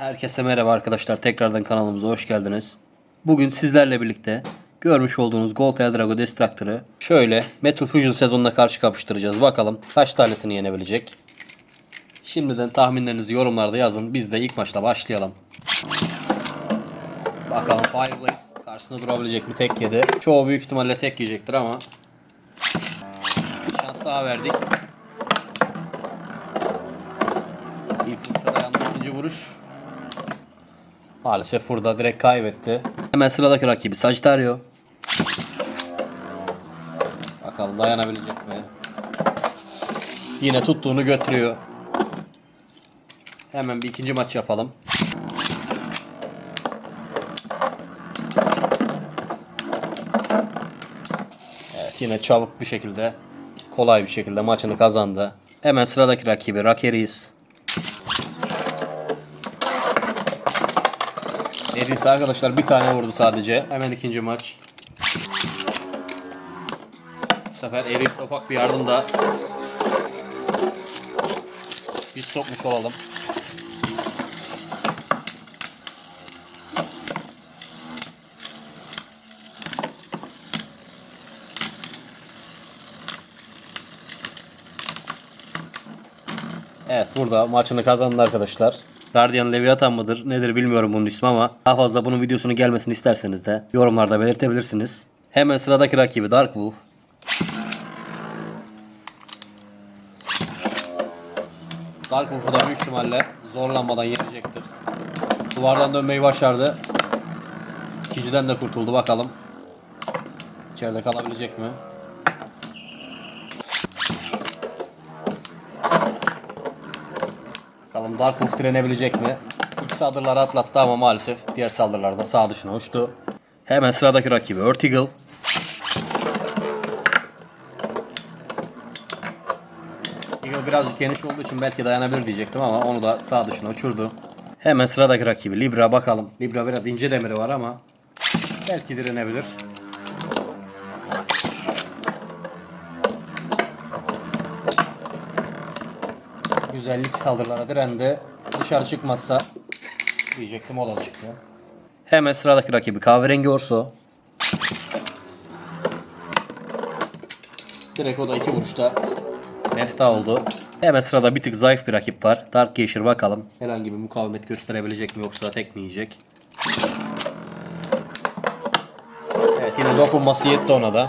Herkese merhaba arkadaşlar. Tekrardan kanalımıza hoş geldiniz. Bugün sizlerle birlikte görmüş olduğunuz Gold Eldrago Destructor'ı şöyle Metal Fusion sezonuna karşı kapıştıracağız. Bakalım kaç tanesini yenebilecek. Şimdiden tahminlerinizi yorumlarda yazın. Biz de ilk maçta başlayalım. Bakalım Fireblaze karşısında durabilecek mi? Tek yedi. Çoğu büyük ihtimalle tek yiyecektir ama şans daha verdik. İlk vuruş. Maalesef burada direkt kaybetti. Hemen sıradaki rakibi Sagittario. Bakalım dayanabilecek mi? Yine tuttuğunu götürüyor. Hemen bir ikinci maç yapalım. Evet yine çabuk bir şekilde kolay bir şekilde maçını kazandı. Hemen sıradaki rakibi Rakeris. Eris arkadaşlar bir tane vurdu sadece. Hemen ikinci maç. Bu sefer Eris ufak bir yardım da biz sokmuş olalım. Evet burada maçını kazandı arkadaşlar. Guardian Leviathan mıdır nedir bilmiyorum bunun ismi ama daha fazla bunun videosunun gelmesini isterseniz de yorumlarda belirtebilirsiniz. Hemen sıradaki rakibi Dark Wolf. Dark Wolf'u da büyük ihtimalle zorlanmadan yenecektir. Duvardan dönmeyi başardı. İkinciden de kurtuldu bakalım. İçeride kalabilecek mi? Bakalım Dark Wolf direnebilecek mi? İlk saldırıları atlattı ama maalesef diğer saldırılarda sağ dışına uçtu. Hemen sıradaki rakibi Eagle. Eagle birazcık geniş olduğu için belki dayanabilir diyecektim ama onu da sağ dışına uçurdu. Hemen sıradaki rakibi Libra bakalım. Libra biraz ince demiri var ama belki direnebilir. Güzellik saldırılara direndi. Dışarı çıkmazsa diyecektim o da çıktı. Hemen sıradaki rakibi kahverengi Orso. Direkt o da iki vuruşta mefta oldu. Hemen sırada bir tık zayıf bir rakip var. Dark Geisher bakalım. Herhangi bir mukavemet gösterebilecek mi yoksa tek mi yiyecek? Evet yine dokunması yetti ona da.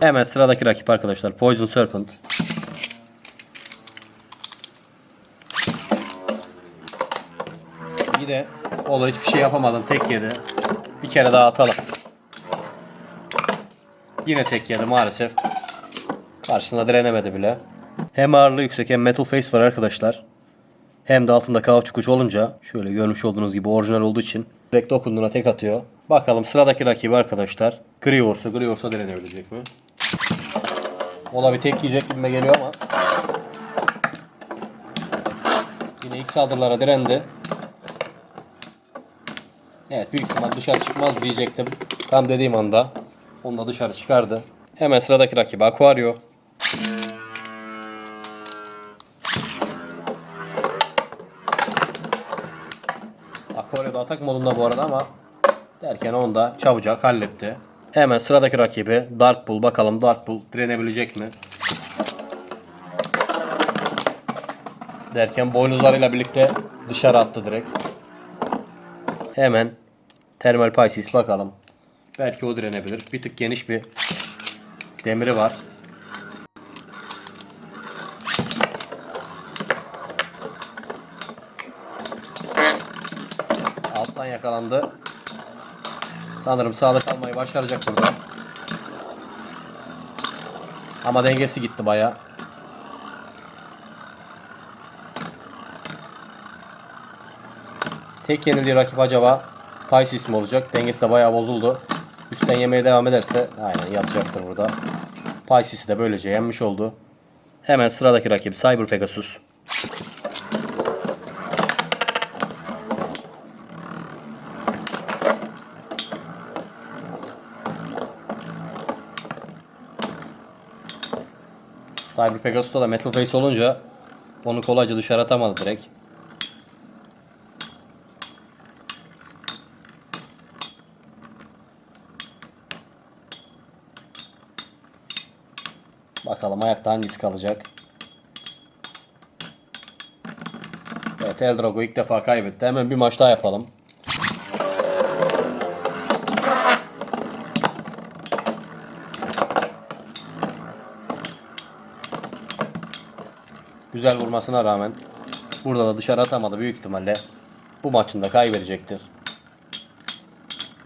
Hemen sıradaki rakip arkadaşlar Poison Serpent. İyi de o da hiçbir şey yapamadım. Tek yedi. Bir kere daha atalım. Yine tek yedi maalesef. Karşısında direnemedi bile. Hem ağırlığı yüksek hem metal face var arkadaşlar. Hem de altında kauçuk uç olunca şöyle görmüş olduğunuz gibi orijinal olduğu için direkt dokunduğuna tek atıyor. Bakalım sıradaki rakibi arkadaşlar. Griors'a. Griors'a direnebilecek mi? O da bir tek yiyecek gibime geliyor ama. Yine ilk saldırılara direndi. Evet büyük ihtimal dışarı çıkmaz diyecektim. Tam dediğim anda onu da dışarı çıkardı. Hemen sıradaki rakibi Aquario. Aquario da atak modunda bu arada ama derken onu da çabucak halletti. Hemen sıradaki rakibi Dark Bull. Bakalım Dark Bull direnebilecek mi? Derken boynuzlarıyla birlikte dışarı attı direkt. Hemen Thermal Pisces bakalım. Belki o direnebilir. Bir tık geniş bir demiri var. Alttan yakalandı. Sanırım sağda kalmayı başaracak burada. Ama dengesi gitti baya. Tek yenildiği rakip acaba Pisces mi olacak? Dengesi de bayağı bozuldu. Üstten yemeye devam ederse aynen yatacaktır burada. Pisces'i de böylece yenmiş oldu. Hemen sıradaki rakip Cyber Pegasus. Cyber Pegasus'ta da Metal Face olunca onu kolayca dışarı atamadı direkt. Bakalım ayakta hangisi kalacak. Evet Eldrago ilk defa kaybetti. Hemen bir maç daha yapalım. Güzel vurmasına rağmen burada da dışarı atamadı büyük ihtimalle. Bu maçında kaybedecektir.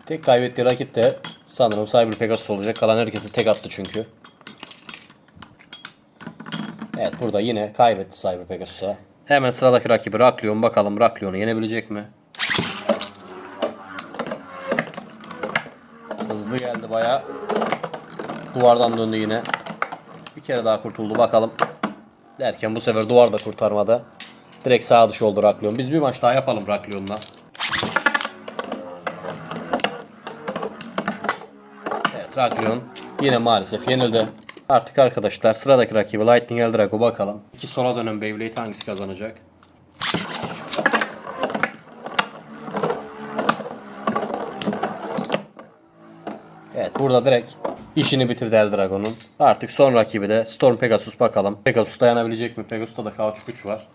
Tek kaybettiği rakip de sanırım Cyber Pegasus olacak. Kalan herkesi tek attı çünkü. Evet burada yine kaybetti Cyber Pegasus'a. Hemen sıradaki rakibi Raklion. Bakalım Raklion'u yenebilecek mi? Hızlı geldi baya. Duvardan döndü yine. Bir kere daha kurtuldu bakalım. Derken bu sefer duvar da kurtarmadı. Direkt sağ dışı oldu Raklion. Biz bir maç daha yapalım Raklion'la. Evet Raklion yine maalesef yenildi. Artık arkadaşlar sıradaki rakibi Lightning Eldrago bakalım. İki sola dönen Beyblade hangisi kazanacak? Evet burada direkt işini bitirdi Eldrago'nun. Artık son rakibi de Storm Pegasus bakalım. Pegasus dayanabilecek mi? Pegasus'ta da kauçuk güç var.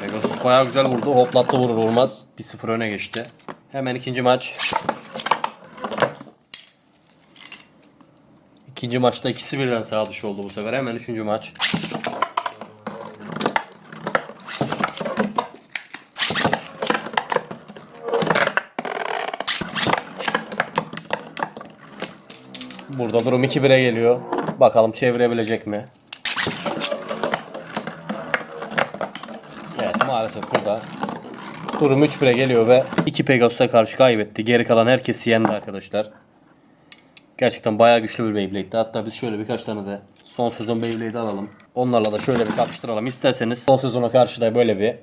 Pegasus bayağı güzel vurdu. Hoplattı vurur vurmaz. 1-0 öne geçti. Hemen ikinci maç. İkinci maçta ikisi birden sağ dışı oldu bu sefer. Hemen üçüncü maç. Burada durum 2-1'e geliyor. Bakalım çevirebilecek mi? Evet maalesef burada durum 3-1'e geliyor ve 2 Pegasus'a karşı kaybetti. Geri kalan herkesi yendi arkadaşlar. Gerçekten bayağı güçlü bir Beyblade'di. Hatta biz şöyle birkaç tane de son sezon Beyblade'i alalım. Onlarla da şöyle bir kapıştıralım. İsterseniz son sezona karşı da böyle bir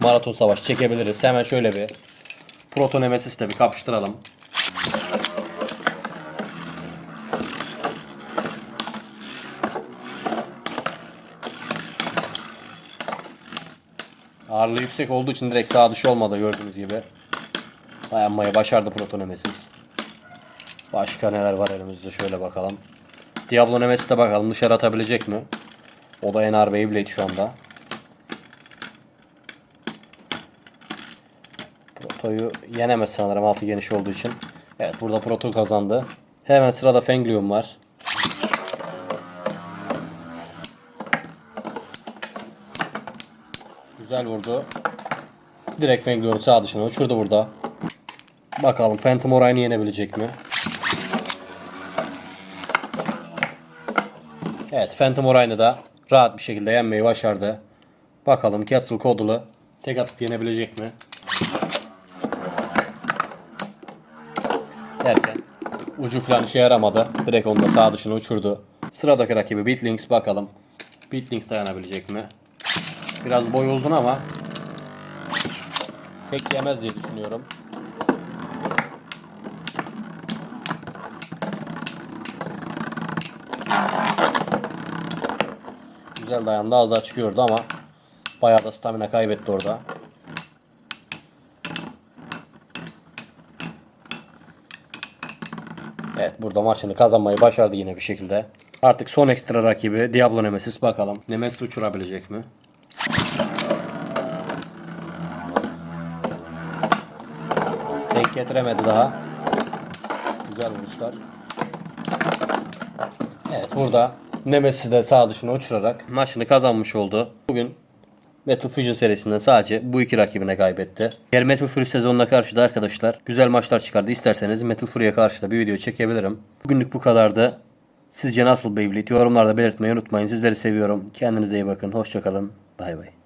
maraton savaş çekebiliriz. Hemen şöyle bir Proto Nemesis'le bir kapıştıralım. Ağırlığı yüksek olduğu için direkt sağ dışı olmadı gördüğünüz gibi. Dayanmayı başardı Proto Nemesis. Başka neler var elimizde şöyle bakalım. Diablo Nemesis'e bakalım dışarı atabilecek mi? O da ağır Beyblade şu anda. Proto'yu yenemez sanırım altı geniş olduğu için. Evet burada Proto kazandı. Hemen sırada Fenglium var. Güzel vurdu. Direkt Fenglium'u sağ dışına uçurdu burada. Bakalım Phantom Orion'u yenebilecek mi? Evet Phantom Orion'u da rahat bir şekilde yenmeyi başardı. Bakalım Quetzal Kodulu tek atıp yenebilecek mi? Derken ucu falan işe yaramadı. Direkt onu da sağ dışına uçurdu. Sıradaki rakibi Beatlings bakalım. Beatlings dayanabilecek mi? Biraz boy uzun ama pek yemez diye düşünüyorum. Güzel dayandı. Az daha çıkıyordu ama bayağı da stamina kaybetti orada. Evet burada maçını kazanmayı başardı yine bir şekilde. Artık son ekstra rakibi Diablo Nemesis bakalım. Nemesis uçurabilecek mi? Getiremedi daha. Güzel vuruşlar. Evet burada Nemesis'i de sağ dışına uçurarak maçını kazanmış oldu. Bugün Metal Fusion serisinden sadece bu iki rakibine kaybetti. Diğer Metal Fury sezonuna karşı da arkadaşlar güzel maçlar çıkardı. İsterseniz Metal Fury'e karşı da bir video çekebilirim. Bugünlük bu kadardı. Sizce nasıl Beyblade? Yorumlarda belirtmeyi unutmayın. Sizleri seviyorum. Kendinize iyi bakın. Hoşçakalın. Bay bay.